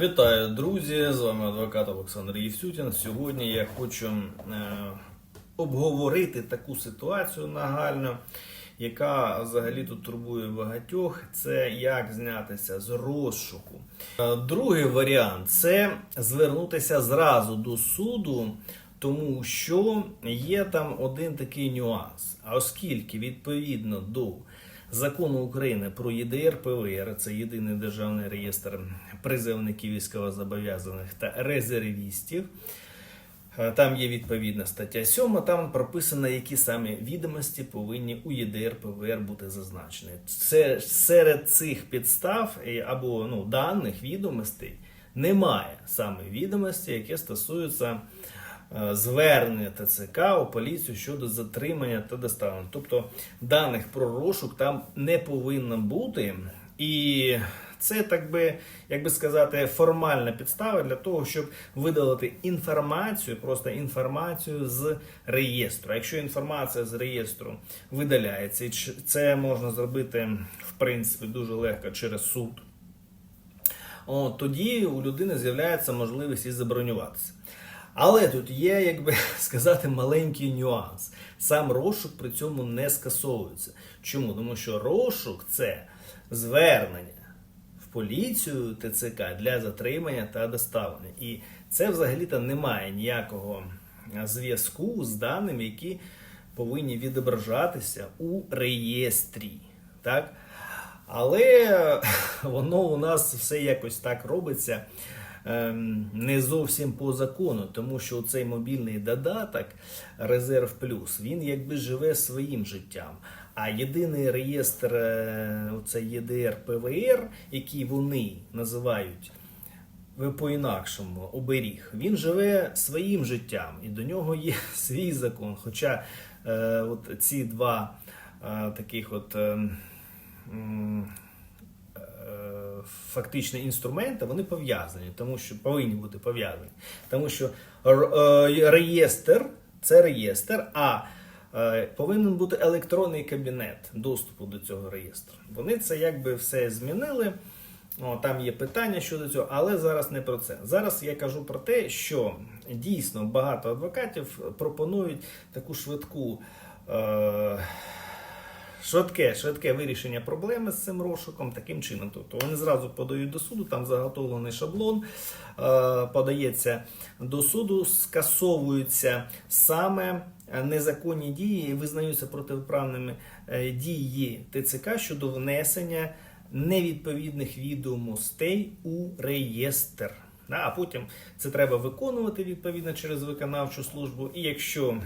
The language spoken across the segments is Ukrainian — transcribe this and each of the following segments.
Вітаю, друзі! З вами адвокат Олександр Євсютін. Сьогодні я хочу е, обговорити таку ситуацію нагальну, яка взагалі тут турбує багатьох. Це як знятися з розшуку. Е, Другий варіант це звернутися зразу до суду, тому що є там один такий нюанс. А оскільки відповідно до закону України про ЄДР ПВР, це єдиний державний реєстр призовників військовозобов'язаних та резервістів. Е, Там є відповідна стаття 7, там прописано, які саме відомості повинні у ЄДР ПВР бути зазначені. Це серед цих підстав е, або ну, даних відомостей немає саме відомості, які стосуються звернення ТЦК у поліцію щодо затримання та доставлення. Тобто даних про розшук там не повинно бути. І це так би, як би сказати, формальна підстава для того, щоб видалити інформацію, просто інформацію з реєстру. Якщо інформація з реєстру видаляється, і це можна зробити в принципі дуже легко через суд. Тоді у людини з'являється можливість і забронюватися. Але тут є, як би сказати, маленький нюанс. Сам розшук при цьому не скасовується. Чому? Тому що розшук це звернення в поліцію ТЦК для затримання та доставлення. І це взагалі-то не має ніякого зв'язку з даними, які повинні відображатися у реєстрі. Так? Але воно у нас все якось так робиться не зовсім по закону, тому що цей мобільний додаток Резерв Плюс він якби живе своїм життям. А єдиний реєстр, е, оце ЄДР ПВР, який вони називають по-інакшому оберіг. Він живе своїм життям, і до нього є свій закон. Хоча е, от ці два е, таких от. е, Фактично інструменти вони пов'язані, тому що повинні бути пов'язані. Тому що е, реєстр це реєстр, а е, повинен бути електронний кабінет доступу до цього реєстру. Вони це якби все змінили. О, там є питання щодо цього, але зараз не про це. Зараз я кажу про те, що дійсно багато адвокатів пропонують таку швидку. Е- Швидке, швидке вирішення проблеми з цим розшуком таким чином. Тобто вони зразу подають до суду, там заготовлений шаблон, е, подається до суду, скасовуються саме незаконні дії і визнаються протиправними е, дії ТЦК щодо внесення невідповідних відомостей у реєстр. А потім це треба виконувати відповідно через виконавчу службу. І якщо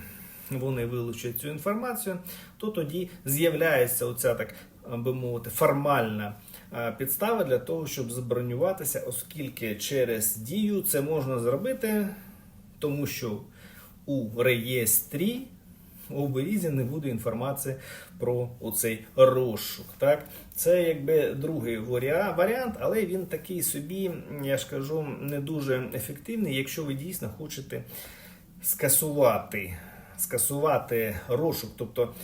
вони вилучать цю інформацію, то тоді з'являється оця так би мовити формальна е, підстава для того, щоб забронюватися, оскільки через дію це можна зробити, тому що у реєстрі у оберізі не буде інформації про оцей розшук. Так? Це якби другий варіант, але він такий собі, я ж кажу, не дуже ефективний, якщо ви дійсно хочете скасувати, скасувати розшук, тобто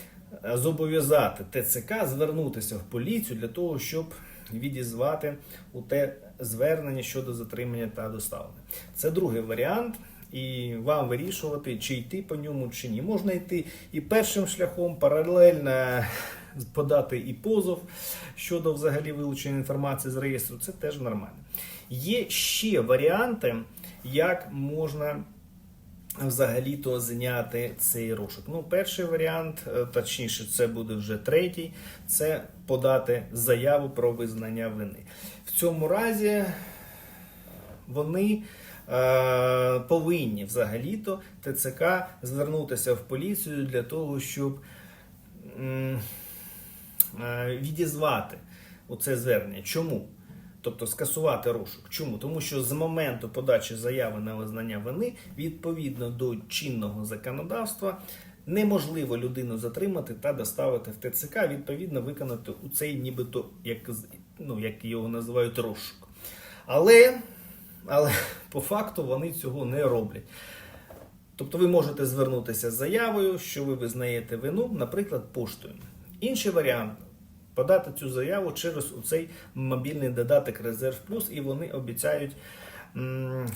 е, зобов'язати ТЦК звернутися в поліцію для того, щоб відізвати у те звернення щодо затримання та доставлення. Це другий варіант. І вам вирішувати, чи йти по ньому, чи ні. Можна йти і першим шляхом, паралельно подати і позов щодо взагалі вилучення інформації з реєстру. Це теж нормально. Є ще варіанти, як можна взагалі-то зняти цей розшук. Ну, перший варіант, е, точніше, це буде вже третій, це подати заяву про визнання вини. В цьому разі вони е, повинні взагалі-то ТЦК звернутися в поліцію для того, щоб е, відізвати оце звернення. Чому? Тобто скасувати розшук. Чому? Тому що з моменту подачі заяви на визнання вини, відповідно до чинного законодавства, неможливо людину затримати та доставити в ТЦК, відповідно виконати у цей нібито, як, ну, як його називають, розшук. Але, але по факту вони цього не роблять. Тобто ви можете звернутися з заявою, що ви визнаєте вину, наприклад, поштою. Інший варіант подати цю заяву через цей мобільний додаток Резерв Плюс, і вони обіцяють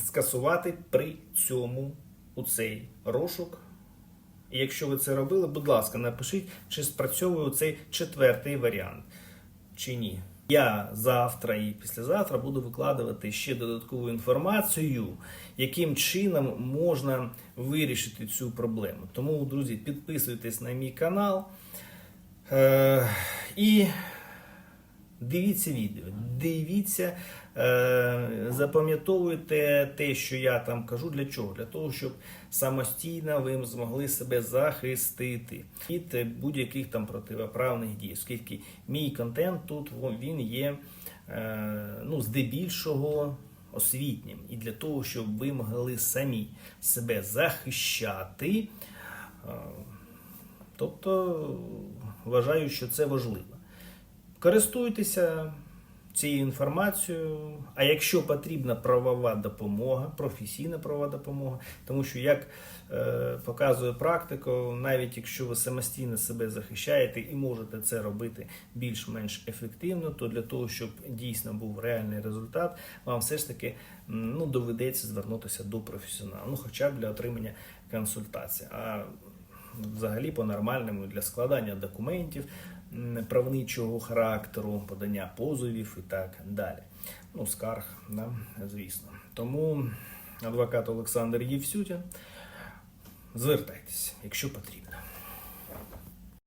скасувати при цьому у цей розшук. І якщо ви це робили, будь ласка, напишіть, чи спрацьовує цей четвертий варіант, чи ні. Я завтра і післязавтра буду викладувати ще додаткову інформацію, яким чином можна вирішити цю проблему. Тому, друзі, підписуйтесь на мій канал е- і дивіться відео, дивіться, е- запам'ятовуйте те, що я там кажу. Для чого? Для того, щоб самостійно ви змогли себе захистити від будь-яких там противоправних дій, оскільки мій контент тут він є е, ну, здебільшого освітнім. І для того, щоб ви могли самі себе захищати. Тобто вважаю, що це важливо. Користуйтеся цією інформацією. А якщо потрібна правова допомога, професійна правова допомога, тому що як е, показує практика, навіть якщо ви самостійно себе захищаєте і можете це робити більш-менш ефективно, то для того, щоб дійсно був реальний результат, вам все ж таки ну, доведеться звернутися до професіонала, ну хоча б для отримання консультації. А взагалі по-нормальному для складання документів правничого характеру, подання позовів і так далі. Ну, скарг, да, звісно. Тому адвокат Олександр Євсютін, звертайтеся, якщо потрібно.